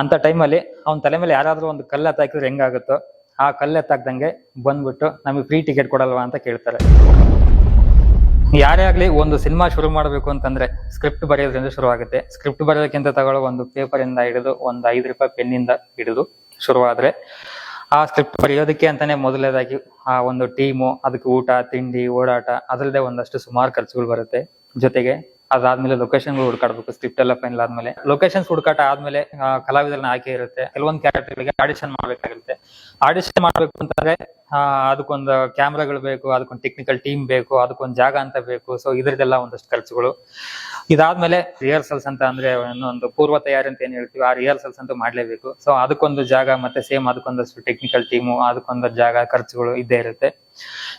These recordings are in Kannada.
ಅಂತ ಟೈಮಲ್ಲಿ ಅವ್ನ ತಲೆ ಮೇಲೆ ಯಾರಾದ್ರೂ ಒಂದು ಕಲ್ಲು ಎತ್ತಾಕಿದ್ರೆ ಹೆಂಗಾಗುತ್ತೋ ಆ ಕಲ್ಲು ಎತ್ತಾಕ್ದಂಗೆ ಬಂದ್ಬಿಟ್ಟು ನಮಗೆ ಫ್ರೀ ಟಿಕೆಟ್ ಕೊಡಲ್ವಾ ಅಂತ ಕೇಳ್ತಾರೆ. ಯಾರೇ ಆಗಲಿ ಒಂದು ಸಿನಿಮಾ ಶುರು ಮಾಡಬೇಕು ಅಂತಂದ್ರೆ ಸ್ಕ್ರಿಪ್ಟ್ ಬರೆಯೋದ್ರಿಂದ ಶುರು ಆಗುತ್ತೆ. ಸ್ಕ್ರಿಪ್ಟ್ ಬರೆಯೋದಕ್ಕಿಂತ ತಗೊಳ್ಳೋ ಒಂದು ಪೇಪರ್ ಇಂದ ಹಿಡಿದು ಒಂದು ಐದು ರೂಪಾಯಿ ಪೆನ್ನಿಂದ ಹಿಡಿದು ಶುರುವಾದ್ರೆ ಆ ಸ್ಕ್ರಿಪ್ಟ್ ಬರೆಯೋದಕ್ಕೆ ಅಂತಾನೆ ಮೊದಲನೇದಾಗಿ ಆ ಒಂದು ಟೀಮು ಅದಕ್ಕೆ ಊಟ, ತಿಂಡಿ, ಓಡಾಟ, ಅದರದ್ದೇ ಒಂದಷ್ಟು ಸುಮಾರು ಖರ್ಚುಗಳು ಬರುತ್ತೆ. ಜೊತೆಗೆ ಅದಾದ್ಮೇಲೆ ಲೊಕೇಶನ್ ಹುಡುಕಾಡ್ಬೇಕು ಸ್ಕ್ರಿಪ್ಟ್ ಎಲ್ಲ ಫೈನಲ್ ಆದ್ಮೇಲೆ. ಲೊಕೇಶನ್ಸ್ ಹುಡುಕಾಟ ಆದ್ಮೇಲೆ ಕಲಾವಿದರನ್ನ ಆಯ್ಕೆ ಇರುತ್ತೆ. ಕೆಲವೊಂದು ಕ್ಯಾರೆಕ್ಟರ್ಗಳಿಗೆ ಆಡಿಷನ್ ಮಾಡ್ಬೇಕಾಗಿರುತ್ತೆ ಆಡಿಷನ್ ಮಾಡ್ಬೇಕು ಅಂತಂದ್ರೆ ಅದಕ್ಕೊಂದು ಕ್ಯಾಮ್ರಾಗಳು ಬೇಕು, ಅದಕ್ಕೊಂದು ಟೆಕ್ನಿಕಲ್ ಟೀಮ್ ಬೇಕು, ಅದಕ್ಕೊಂದು ಜಾಗ ಅಂತ ಬೇಕು. ಸೊ ಇದ್ರದ್ದೆಲ್ಲ ಒಂದಷ್ಟು ಖರ್ಚುಗಳು. ಇದಾದ್ಮೇಲೆ ರಿಹರ್ಸಲ್ಸ್ ಅಂತ ಅಂದ್ರೆ ಒಂದು ಪೂರ್ವ ತಯಾರಿ ಅಂತ ಏನ್ ಹೇಳ್ತೀವಿ ಆ ರಿಹರ್ಸಲ್ಸ್ ಅಂತ ಮಾಡ್ಲೇಬೇಕು. ಸೊ ಅದಕ್ಕೊಂದು ಜಾಗ ಮತ್ತೆ ಸೇಮ್ ಅದಕ್ಕೊಂದಷ್ಟು ಟೆಕ್ನಿಕಲ್ ಟೀಮು ಅದಕ್ಕೊಂದು ಜಾಗ ಖರ್ಚುಗಳು ಇದ್ದೇ ಇರುತ್ತೆ.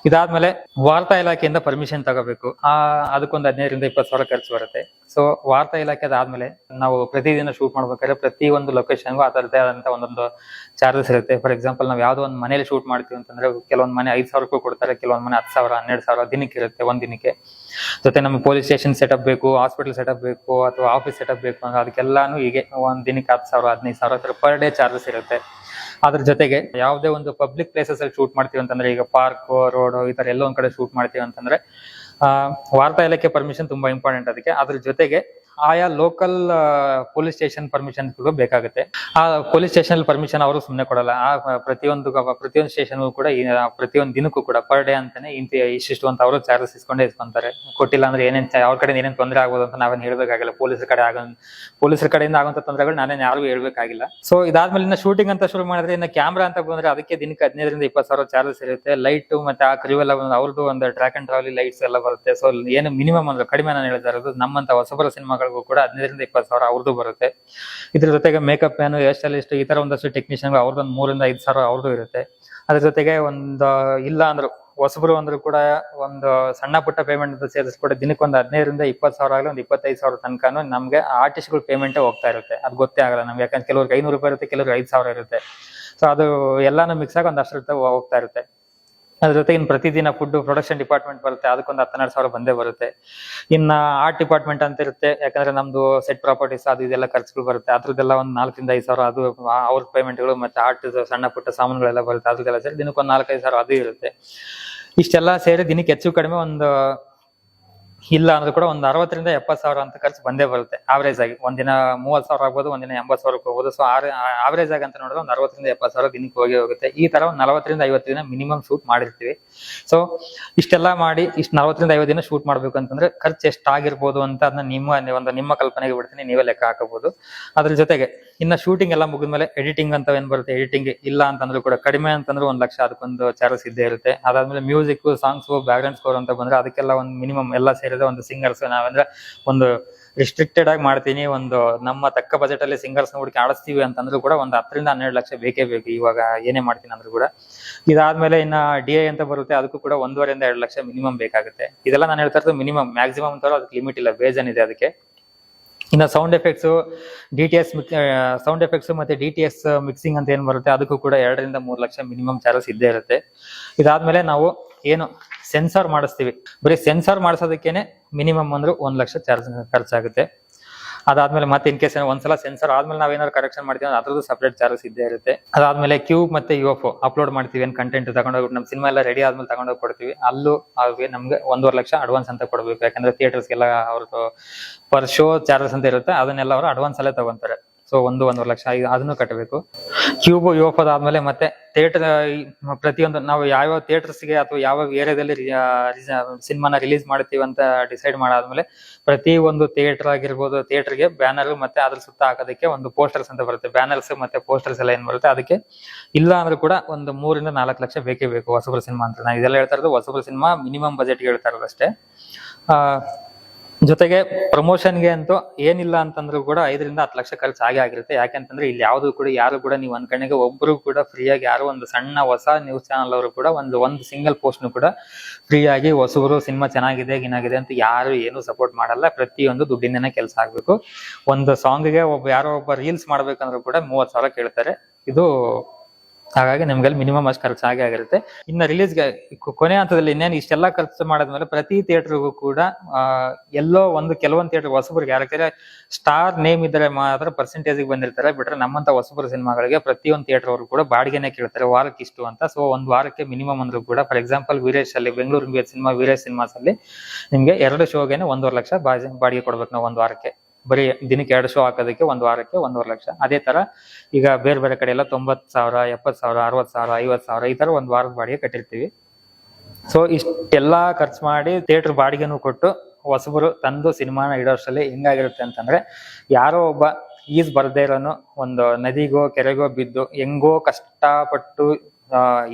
ಇದಾದ್ಮೇಲೆ ವಾರ್ತಾ ಇಲಾಖೆಯಿಂದ ಪರ್ಮಿಷನ್ ತಗೋಬೇಕು. ಆ, ಅದಕ್ಕೊಂದು ಹದಿನೈದರಿಂದ ಇಪ್ಪತ್ತು ಸಾವಿರ ಖರ್ಚು ಬರುತ್ತೆ. ಸೊ ವಾರ್ತಾ ಇಲಾಖೆ ಅದಾದ್ಮೇಲೆ ನಾವು ಪ್ರತಿದಿನ ಶೂಟ್ ಮಾಡ್ಬೇಕಾದ್ರೆ ಪ್ರತಿ ಒಂದು ಲೊಕೇಶನ್ಗೂ ಅದರದ್ದೇ ಆದಂತ ಒಂದೊಂದು ಚಾರ್ಜಸ್ ಇರುತ್ತೆ. ಫಾರ್ ಎಕ್ಸಾಂಪಲ್ ನಾವು ಯಾವ್ದೋ ಒಂದು ಮನೇಲಿ ಶೂಟ್ ಮಾಡ್ತೀವಿ ಅಂತಂದ್ರೆ ಕೆಲವೊಂದು ಮನೆ ಐದ್ ಸಾವಿರ ರೂಪಾಯಿ ಕೊಡ್ತಾರೆ, ಕೆಲವೊಂದು ಮನೆ ಹತ್ತು ಸಾವಿರ, ಹನ್ನೆರಡು ಸಾವಿರ ದಿನಕ್ಕೆ ಇರುತ್ತೆ, ಒಂದ್ ದಿನಕ್ಕೆ. ಜೊತೆ ನಮಗೆ ಪೊಲೀಸ್ ಸ್ಟೇಷನ್ ಸೆಟಪ್ ಬೇಕು ಹಾಸ್ಪಿಟಲ್ ಸೆಟಪ್ ಬೇಕು, ಅಥವಾ ಆಫೀಸ್ ಸೆಟಪ್ ಬೇಕು ಅಂದ್ರೆ ಅದಕ್ಕೆಲ್ಲಾನು ಹೀಗೆ ಒಂದ್ ದಿನಕ್ಕೆ ಹತ್ತು ಸಾವಿರ, ಹದಿನೈದು ಸಾವಿರ ಪರ್ ಡೇ ಚಾರ್ಜಸ್ ಇರುತ್ತೆ. ಅದ್ರ ಜೊತೆಗೆ ಯಾವುದೇ ಒಂದು ಪಬ್ಲಿಕ್ ಪ್ಲೇಸಸ್ ಅಲ್ಲಿ ಶೂಟ್ ಮಾಡ್ತೀವಿ ಅಂತಂದ್ರೆ ಈಗ ಪಾರ್ಕ್ ರೋಡ್ ಈ ತರ ಎಲ್ಲ ಒಂದ್ ಕಡೆ ಶೂಟ್ ಮಾಡ್ತೀವಿ ಅಂತಂದ್ರೆ ಆ, ವಾರ್ತಾ ಇಲಾಖೆ ಪರ್ಮಿಷನ್ ತುಂಬಾ ಇಂಪಾರ್ಟೆಂಟ್ ಅದಕ್ಕೆ. ಅದ್ರ ಜೊತೆಗೆ ಆಯಾ ಲೋಕಲ್ ಪೊಲೀಸ್ ಸ್ಟೇಷನ್ ಪರ್ಮಿಷನ್ ಬೇಕಾಗುತ್ತೆ. ಆ ಪೊಲೀಸ್ ಸ್ಟೇಷನ್ ಪರ್ಮಿಷನ್ ಅವರು ಸುಮ್ಮನೆ ಕೊಡಲ್ಲ. ಆ, ಪ್ರತಿಯೊಂದು ಪ್ರತಿಯೊಂದು ಸ್ಟೇಷನ್ ಕೂಡ ಪ್ರತಿಯೊಂದು ದಿನಕ್ಕೂ ಕೂಡ ಪರ್ ಡೇ ಅಂತಾನೆ ಇಂತ ಇಷ್ಟಿಷ್ಟು ಅಂತ ಅವರು ಚಾರ್ಜಸ್ ಇಸ್ಕೊಂಡೇ ಇಸ್ಕೊಂತಾರೆ. ಕೊಟ್ಟಿಲ್ಲ ಅಂದ್ರೆ ಏನೇನ್ ಅವ್ರ ಕಡೆ ಏನೇನ್ ತೊಂದರೆ ಆಗೋದು ಅಂತ ನಾವೇನು ಹೇಳ್ಬೇಕಾಗಿಲ್ಲ. ಪೊಲೀಸರ ಕಡೆ ಆಗ ಪೊಲೀಸರ ಕಡೆಯಿಂದ ಆಗುವಂತ ತೊಂದರೆಗಳು ನಾನೇ ಯಾರಿಗೂ ಹೇಳ್ಬೇಕಾಗಿಲ್ಲ. ಸೊ ಇದಾದ್ಮೇಲೆ ಇನ್ನ ಶೂಟಿಂಗ್ ಅಂತ ಶುರು ಮಾಡಿದ್ರೆ ಇನ್ನ ಕ್ಯಾಮ್ರಾ ಅಂತ ಬಂದ್ರೆ ಅದಕ್ಕೆ ದಿನಕ್ಕೆ ಹದಿನೈದರಿಂದ ಇಪ್ಪತ್ತು ಸಾವಿರ ಚಾರ್ಜಸ್ ಇರುತ್ತೆ. ಲೈಟ್ ಮತ್ತೆ ಆ ಕ್ರಿವ್ ಎಲ್ಲ ಅವ್ರದ್ದು ಒಂದು ಟ್ರ್ಯಾಕ್ ಅಂಡ್ ಟ್ರಾಲಿ ಲೈಟ್ಸ್ ಎಲ್ಲ ಬರುತ್ತೆ. ಸೊ ಏನು ಮಿನಿಮಮ್ ಅಂದ್ರೆ ಕಡಿಮೆ ನಾನು ಹೇಳ್ತಾ ಇರೋದು ನಮ್ಮಂತ ಹೊಸಬರ ಸಿನಿಮಾಗಳಿಗೂ ಕೂಡ ಹದಿನೈದರಿಂದ ಇಪ್ಪತ್ತು ಸಾವಿರ ಅವ್ರದ್ದು ಬರುತ್ತೆ. ಇದ್ರ ಜೊತೆಗೆ ಮೇಕಪ್ ಮ್ಯಾನ್ ಹೇರ್ ಸ್ಟೈಲಿಸ್ಟ್ ಈ ತರ ಒಂದಷ್ಟು ಟೆಕ್ನಿಷಿಯನ್ ಅವ್ರದ್ದು ಒಂದು ಮೂರಿಂದ ಐದು ಸಾವಿರ ಅವ್ರದ್ದು ಇರುತ್ತೆ. ಅದ್ರ ಜೊತೆಗೆ ಒಂದು ಇಲ್ಲ ಅಂದ್ರು, ಹೊಸಬರು ಅಂದ್ರು ಕೂಡ ಒಂದು ಸಣ್ಣ ಪುಟ್ಟ ಪೇಮೆಂಟ್ ಅಂತ ಸೇರಿಸ್ಕೊಟ್ಟು ದಿನಕ್ಕೆ ಒಂದು ಹದಿನೈದರಿಂದ ಇಪ್ಪತ್ತು ಸಾವಿರ ಆಗಲಿ ಒಂದು ಇಪ್ಪತ್ತೈದು ಸಾವಿರ ತನಕನೂ ನಮಗೆ ಆರ್ಟಿಸ್ಟ್ಗಳು ಪೇಮೆಂಟ್ ಹೋಗ್ತಾ ಇರುತ್ತೆ. ಅದು ಗೊತ್ತೇ ಆಗಲ್ಲ ನಮ್ಗೆ, ಯಾಕಂದ್ರೆ ಕೆಲವ್ರಿಗೆ ಐನೂರು ರೂಪಾಯಿ ಇರುತ್ತೆ, ಕೆಲವ್ರಿಗೆ ಐದು ಸಾವಿರ ಇರುತ್ತೆ. ಸೊ ಅದು ಎಲ್ಲಾನು ಮಿಕ್ಸ್ ಆಗಿ ಒಂದು ಅಷ್ಟು ಹೋಗ್ತಾ ಇರುತ್ತೆ. ಅದ್ರ ಜೊತೆ ಇನ್ನು ಪ್ರತಿದಿನ ಫುಡ್ ಪ್ರೊಡಕ್ಷನ್ ಡಿಪಾರ್ಟ್ಮೆಂಟ್ ಬರುತ್ತೆ. ಅದಕ್ಕೊಂದು ಹತ್ತೆರಡು ಸಾವಿರ ಬಂದೇ ಬರುತ್ತೆ. ಇನ್ನ ಆರ್ಟ್ ಡಿಪಾರ್ಟ್ಮೆಂಟ್ ಅಂತ ಇರುತ್ತೆ. ಯಾಕಂದ್ರೆ ನಮ್ದು ಸೆಟ್ ಪ್ರಾಪರ್ಟೀಸ್ ಅದು ಇದೆಲ್ಲ ಖರ್ಚುಗಳು ಬರುತ್ತೆ. ಅದ್ರದ್ದೆಲ್ಲ ಒಂದು ನಾಲ್ಕರಿಂದ ಐದು ಸಾವಿರ ಅದು ಅವ್ರ ಪೇಮೆಂಟ್ಗಳು ಮತ್ತೆ ಆರ್ಟ್ ಸಣ್ಣ ಪುಟ್ಟ ಸಾಮಾನುಗಳೆಲ್ಲ ಬರುತ್ತೆ. ಅದ್ರದ್ದೆಲ್ಲ ಸೇರಿ ದಿನಕ್ಕೆ ಒಂದು ನಾಲ್ಕೈದು ಸಾವಿರ ಅದು ಇರುತ್ತೆ. ಇಷ್ಟೆಲ್ಲ ಸೇರಿ ದಿನಕ್ಕೆ ಹೆಚ್ಚು ಕಡಿಮೆ ಒಂದು ಇಲ್ಲ ಅಂದ್ರೆ ಕೂಡ ಒಂದು ಅರವತ್ತರಿಂದ ಎಪ್ಪತ್ತು ಸಾವಿರ ಅಂತ ಖರ್ಚು ಬಂದೇ ಬರುತ್ತೆ ಆವರೇಜ್ ಆಗಿ. ಒಂದಿನ ಮೂವತ್ತು ಸಾವಿರ ಆಗ್ಬೋದು ಒಂದಿನ ಎಂಬತ್ತು ಸಾವಿರಕ್ಕೆ ಹೋಗ್ಬೋದು. ಸೊ ಆವರೇಜ್ ಆಗಿ ಅಂತ ನೋಡಿದ್ರೆ ಒಂದು ಅರವತ್ತರಿಂದ ಎಪ್ಪತ್ತು ಸಾವಿರ ದಿನಕ್ಕೆ ಹೋಗಿ ಹೋಗುತ್ತೆ. ಈ ತರ ನಲವತ್ತರಿಂದ ಐವತ್ತು ದಿನ ಮಿನಿಮಮ್ ಶೂಟ್ ಮಾಡಿರ್ತೀವಿ. ಸೊ ಇಷ್ಟೆಲ್ಲ ಮಾಡಿ ಇಷ್ಟು ನಲವತ್ತರಿಂದ ಐವತ್ತು ದಿನ ಶೂಟ್ ಮಾಡ್ಬೇಕು ಅಂತಂದ್ರೆ ಖರ್ಚು ಎಷ್ಟಾಗಿರ್ಬೋದು ಅಂತ ಅದನ್ನ ನಿಮ್ಮ, ಒಂದು ನಿಮ್ಮ ಕಲ್ಪನೆಗೆ ಬಿಡ್ತೀನಿ. ನೀವೇ ಲೆಕ್ಕ ಹಾಕಬಹುದು. ಅದ್ರ ಜೊತೆಗೆ ಇನ್ನ ಶೂಟಿಂಗ್ ಎಲ್ಲ ಮುಗಿದ್ಮೇಲೆ ಎಡಿಟಿಂಗ್ ಅಂತ ಏನ್ ಬರುತ್ತೆ? ಎಡಿಟಿಂಗ್ ಇಲ್ಲ ಅಂತಂದ್ರೂ ಕೂಡ ಕಡಿಮೆ ಅಂತಂದ್ರೆ ಒಂದ್ ಲಕ್ಷ ಅದಕ್ಕೊಂದು ಚಾರ್ಜಸ್ ಇದ್ದೇ ಇರುತ್ತೆ. ಅದಾದ್ಮೇಲೆ music songs background score ಅಂತ ಬಂದ್ರೆ ಅದಕ್ಕೆಲ್ಲ ಒಂದು ಮಿನಿಮಮ್ ಎಲ್ಲ ಸೇರಿದ್ರೆ ಒಂದು ಸಿಂಗರ್ಸ್ ನಾವಂದ್ರೆ ಒಂದು ರಿಸ್ಟ್ರಿಕ್ಟೆಡ್ ಆಗಿ ಮಾಡ್ತೀನಿ. ಒಂದು ನಮ್ಮ ತಕ್ಕ ಬಜೆಟ್ ಅಲ್ಲಿ ಸಿಂಗರ್ಸ್ ಹುಡುಕಿ ಆಡಿಸ್ತೀವಿ ಅಂತಂದ್ರೂ ಕೂಡ ಒಂದು ಹತ್ತರಿಂದ ಹನ್ನೆರಡು ಲಕ್ಷ ಬೇಕೇ ಬೇಕು. ಇವಾಗ ಏನೇ ಮಾಡ್ತೀನಿ ಅಂದ್ರೂ ಕೂಡ. ಇದಾದ್ಮೇಲೆ ಇನ್ನ ಡಿ ಐ ಅಂತ ಬರುತ್ತೆ, ಅದಕ್ಕೂ ಕೂಡ ಒಂದೂವರೆಯಿಂದ ಎರಡು ಲಕ್ಷ ಮಿನಿಮಮ್ ಬೇಕಾಗುತ್ತೆ. ಇದೆಲ್ಲ ನಾನು ಹೇಳ್ತಾ ಇರೋದು ಮಿನಿಮಮ್ ಮ್ಯಾಕ್ಸಿಮಮ್ ಅಂತ ಅದಕ್ಕೆ ಲಿಮಿಟ್ ಇಲ್ಲ, ಬೇಜನ್ ಇದೆ ಅದಕ್ಕೆ. ಇನ್ನು sound effects D T S sound effects ಮತ್ತೆ ಡಿ ಟಿ ಎಸ್ ಮಿಕ್ಸಿಂಗ್ ಅಂತ ಏನು ಬರುತ್ತೆ, ಅದಕ್ಕೂ ಕೂಡ ಎರಡರಿಂದ ಮೂರು ಲಕ್ಷ ಮಿನಿಮಮ್ ಚಾರ್ಜಸ್ ಇದ್ದೇ ಇರುತ್ತೆ. ಇದಾದ್ಮೇಲೆ ನಾವು ಏನು ಸೆನ್ಸಾರ್ ಮಾಡಿಸ್ತೀವಿ. ಬರೀ ಸೆನ್ಸಾರ್ ಮಾಡಿಸೋದಕ್ಕೇನೆ ಮಿನಿಮಮ್ ಅಂದ್ರೆ ಒಂದು ಲಕ್ಷ ಚಾರ್ಜ್ ಖರ್ಚಾಗುತ್ತೆ. ಅದಾದ್ಮೇಲೆ ಮತ್ತೆ ಇನ್ ಕೇಸ್ ಒಂದ್ಸಲ ಸೆನ್ಸರ್ ಆದ್ಮೇಲೆ ನಾವೇನಾದ್ರು ಕರೆಕ್ಷನ್ ಮಾಡ್ತೀವಿ ಅಂದ್ರೆ ಅದ್ರದ್ದು ಸಪ್ರೇಟ್ ಚಾರ್ಜಸ್ ಇದ್ದೇ ಇರುತ್ತೆ. ಅದಾದ್ಮೇಲೆ ಕ್ಯೂ ಮತ್ತೆ ಯು ಎಫ್ ಅಪ್ಲೋಡ್ ಮಾಡ್ತೀವಿ ಏನ್ ಕಂಟೆಂಟ್ ತಗೊಂಡೋಗಿ ನಮ್ಮ ಸಿನಿಮಾ ಎಲ್ಲ ರೆಡಿ ಆದ್ಮೇಲೆ ತಗೊಂಡೋಗಿ ಕೊಡ್ತೀವಿ. ಅಲ್ಲೂ ಅವ್ರಿಗೆ ನಮ್ಗೆ ಒಂದೂವರೆ ಲಕ್ಷ ಅಡ್ವಾನ್ಸ್ ಅಂತ ಕೊಡ್ಬೇಕು. ಯಾಕಂದ್ರೆ ಥಿಯೇಟರ್ಸ್ಗೆಲ್ಲ ಅವ್ರದ್ದು ಪರ್ ಶೋ ಚಾರ್ಜಸ್ ಅಂತ ಇರುತ್ತೆ. ಅದನ್ನೆಲ್ಲ ಅವರು ಅಡ್ವಾನ್ಸ್ ಅಲ್ಲೇ ತಗೊಂತಾರೆ. ಸೊ ಒಂದು ಒಂದೂವರೆ ಲಕ್ಷ ಅದನ್ನು ಕಟ್ಟಬೇಕು. ಕ್ಯೂಬ್ ಯೋಪ್ ಅದಾದ್ಮೇಲೆ ಮತ್ತೆ ಥಿಯೇಟರ್ ಪ್ರತಿಯೊಂದು ನಾವು ಯಾವ ಥಿಯೇಟರ್ಸ್ಗೆ ಅಥವಾ ಯಾವ ಏರಿಯಾದಲ್ಲಿ ಸಿನಿಮಾನ ರಿಲೀಸ್ ಮಾಡ್ತೀವಿ ಅಂತ ಡಿಸೈಡ್ ಮಾಡಾದ್ಮೇಲೆ ಪ್ರತಿ ಒಂದು ಥಿಯೇಟರ್ ಆಗಿರ್ಬೋದು ಥಿಯೇಟರ್ಗೆ ಬ್ಯಾನರ್ ಮತ್ತೆ ಅದ್ರ ಸುತ್ತ ಹಾಕೋದಕ್ಕೆ ಒಂದು ಪೋಸ್ಟರ್ಸ್ ಅಂತ ಬರುತ್ತೆ. ಬ್ಯಾನರ್ಸ್ ಮತ್ತೆ ಪೋಸ್ಟರ್ಸ್ ಎಲ್ಲ ಏನ್ ಬರುತ್ತೆ ಅದಕ್ಕೆ ಇಲ್ಲ ಅಂದ್ರೆ ಕೂಡ ಒಂದು ಮೂರಿಂದ ನಾಲ್ಕು ಲಕ್ಷ ಬೇಕೇ ಬೇಕು ಹೊಸಬ್ರ ಸಿನಿಮಾ ಅಂತ. ನಾನು ಇದೆಲ್ಲ ಹೇಳ್ತಾ ಇರೋದು ಹೊಸಬ್ರ ಸಿನಿಮಾ ಮಿನಿಮಮ್ ಬಜೆಟ್ಗೆ ಹೇಳ್ತಾ ಇರೋದು ಅಷ್ಟೇ. ಆ, ಜೊತೆಗೆ ಪ್ರಮೋಷನ್ಗೆ ಅಂತೂ ಏನಿಲ್ಲ ಅಂತಂದ್ರೂ ಕೂಡ ಐದರಿಂದ ಹತ್ತು ಲಕ್ಷ ಖರ್ಚು ಆಗೇ ಆಗಿರುತ್ತೆ. ಯಾಕೆಂತಂದ್ರೆ ಇಲ್ಲಿ ಯಾವ್ದು ಕೂಡ ಯಾರು ಕೂಡ ನೀವು ಅನ್ಕಣಿಗೆ ಒಬ್ರು ಕೂಡ ಫ್ರೀ ಆಗಿ ಯಾರು ಒಂದು ಸಣ್ಣ ಹೊಸ ನ್ಯೂಸ್ ಚಾನಲ್ ಅವರು ಕೂಡ ಒಂದು ಒಂದು ಸಿಂಗಲ್ ಪೋಸ್ಟ್ ಕೂಡ ಫ್ರೀ ಆಗಿ ಹೊಸಬರು ಸಿನಿಮಾ ಚೆನ್ನಾಗಿದೆ ಏನಾಗಿದೆ ಅಂತ ಯಾರು ಏನು ಸಪೋರ್ಟ್ ಮಾಡಲ್ಲ. ಪ್ರತಿಯೊಂದು ದುಡ್ಡಿಂದನೇ ಕೆಲಸ ಆಗ್ಬೇಕು. ಒಂದು ಸಾಂಗ್ಗೆ ಒಬ್ಬ ಯಾರೋ ಒಬ್ಬ ರೀಲ್ಸ್ ಮಾಡ್ಬೇಕಂದ್ರೂ ಕೂಡ ಮೂವತ್ ಸಾವಿರ ಕೇಳ್ತಾರೆ. ಇದು ಹಾಗಾಗಿ ನಿಮ್ಗೆ ಮಿನಿಮಮ್ ಅಷ್ಟು ಖರ್ಚು ಆಗೇ ಆಗಿರುತ್ತೆ. ಇನ್ನು ರಿಲೀಸ್ಗೆ ಕೊನೆ ಹಂತದಲ್ಲಿ ಇನ್ನೇನು ಇಷ್ಟೆಲ್ಲ ಖರ್ಚು ಮಾಡಿದ್ಮೇಲೆ ಪ್ರತಿ ಥಿಯೇಟ್ರಿಗೂ ಕೂಡ ಎಲ್ಲೋ ಒಂದು ಕೆಲವೊಂದು ಥಿಯೇಟರ್ ಹೊಸಬರಿಗೆ ಯಾಕಂದ್ರೆ ಸ್ಟಾರ್ ನೇಮ್ ಇದ್ದರೆ ಮಾತ್ರ ಪರ್ಸೆಂಟೇಜ್ ಬಂದಿರ್ತಾರೆ. ಬಿಟ್ರೆ ನಮ್ಮಂತ ಹೊಸಬರ ಸಿನಿಮಾಗಳಿಗೆ ಪ್ರತಿಯೊಂದು ಥಿಯೇಟರ್ ಅವರು ಕೂಡ ಬಾಡಿಗೆನೆ ಕೇಳ್ತಾರೆ. ವಾರಕ್ಕೆ ಇಷ್ಟು ಅಂತ. ಸೊ ಒಂದು ವಾರಕ್ಕೆ ಮಿನಿಮಮ್ ಅಂದ್ರೂ ಕೂಡ ಫಾರ್ ಎಕ್ಸಾಂಪಲ್ ವೀರೇಶ್ ಅಲ್ಲಿ, ಬೆಂಗಳೂರು ಸಿನಿಮಾ, ವೀರೇಶ್ ಸಿನಿಮಾಸ್ ಅಲ್ಲಿ ನಿಮ್ಗೆ ಎರಡು ಶೋಗೆನೆ ಒಂದೂವರೆ ಲಕ್ಷ ಬಾಡಿಗೆ ಕೊಡ್ಬೇಕು ನಾವು ಒಂದು ವಾರಕ್ಕೆ. ಬರೀ ದಿನಕ್ಕೆ ಎರಡು ಶೋ ಹಾಕೋದಕ್ಕೆ ಒಂದು ವಾರಕ್ಕೆ ಒಂದೂವರೆ ಲಕ್ಷ. ಅದೇ ತರ ಈಗ ಬೇರೆ ಬೇರೆ ಕಡೆ ಎಲ್ಲ ತೊಂಬತ್ತು ಸಾವಿರ, ಎಪ್ಪತ್ತು ಸಾವಿರ, ಅರವತ್ತು ಸಾವಿರ, ಐವತ್ತು ಸಾವಿರ ಈ ತರ ಒಂದ್ ವಾರದ ಬಾಡಿಗೆ ಕಟ್ಟಿರ್ತೀವಿ. ಸೊ ಇಷ್ಟೆಲ್ಲ ಖರ್ಚು ಮಾಡಿ ಥಿಯೇಟರ್ ಬಾಡಿಗೆನೂ ಕೊಟ್ಟು ಹೊಸಬರು ತಂದು ಸಿನಿಮಾನ ಇಡೋಷ್ಟರಲ್ಲಿ ಹೆಂಗಾಗಿರುತ್ತೆ ಅಂತಂದ್ರೆ ಯಾರೋ ಒಬ್ಬ ಈಜ್ ಬರ್ದೇ ಇರೋನು ಒಂದು ನದಿಗೋ, ಕೆರೆಗೋ ಬಿದ್ದು ಹೆಂಗೋ ಕಷ್ಟಪಟ್ಟು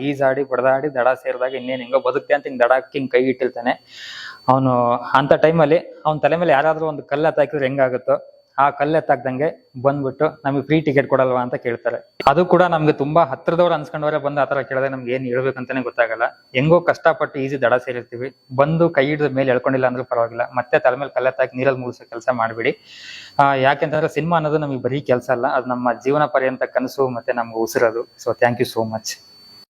ಈಜಾಡಿ, ಬಡದಾಡಿ ದಡ ಸೇರಿದಾಗ ಇನ್ನೇನು ಹೆಂಗೋ ಬದುಕ್ತೆ ಅಂತ ಹಿಂಗ್ ದಡಕ್ಕೆ ಹಿಂಗೆ ಕೈ ಇಟ್ಟಿರ್ತಾನೆ. ಅವನು ಅಂತ ಟೈಮಲ್ಲಿ ಅವನ ತಲೆ ಮೇಲೆ ಯಾರಾದರೂ ಒಂದು ಕಲ್ಲು ಎತ್ತಾಕಿದ್ರೆ ಹೆಂಗಾಗುತ್ತೋ ಆ ಕಲ್ಲು ಎತ್ತಾಕ್ದಂಗೆ ಬಂದ್ಬಿಟ್ಟು ನಮಗೆ ಫ್ರೀ ಟಿಕೆಟ್ ಕೊಡಲ್ವಾ ಅಂತ ಕೇಳ್ತಾರೆ. ಅದು ಕೂಡ ನಮ್ಗೆ ತುಂಬಾ ಹತ್ರದವ್ರು ಅನ್ಸ್ಕೊಂಡವ್ರೆ ಬಂದು ಆತರ ಕೇಳಿದ್ರೆ ನಮ್ಗೆ ಏನ್ ಹೇಳ್ಬೇಕಂತಾನೆ ಗೊತ್ತಾಗಲ್ಲ. ಹೆಂಗೋ ಕಷ್ಟಪಟ್ಟು ಈಜಿ ದಡ ಸೇರಿರ್ತೀವಿ. ಬಂದು ಕೈ ಹಿಡಿದ ಮೇಲೆ ಎಳ್ಕೊಂಡಿಲ್ಲ ಅಂದ್ರೆ ಪರವಾಗಿಲ್ಲ. ಮತ್ತೆ ತಲೆ ಮೇಲೆ ಕಲ್ಲೆತ್ತಾಕಿ ನೀರಲ್ಲಿ ಮುಗಿಸೋ ಕೆಲಸ ಮಾಡಬೇಡಿ. ಆ ಯಾಕೆಂತಂದ್ರೆ ಸಿನಿಮಾ ಅನ್ನೋದು ನಮಗೆ ಬರೀ ಕೆಲಸ ಅಲ್ಲ. ಅದು ನಮ್ಮ ಜೀವನ ಪರ್ಯಂತ ಕನಸು ಮತ್ತೆ ನಮ್ಗೆ ಉಸಿರೋದು. So thank you so much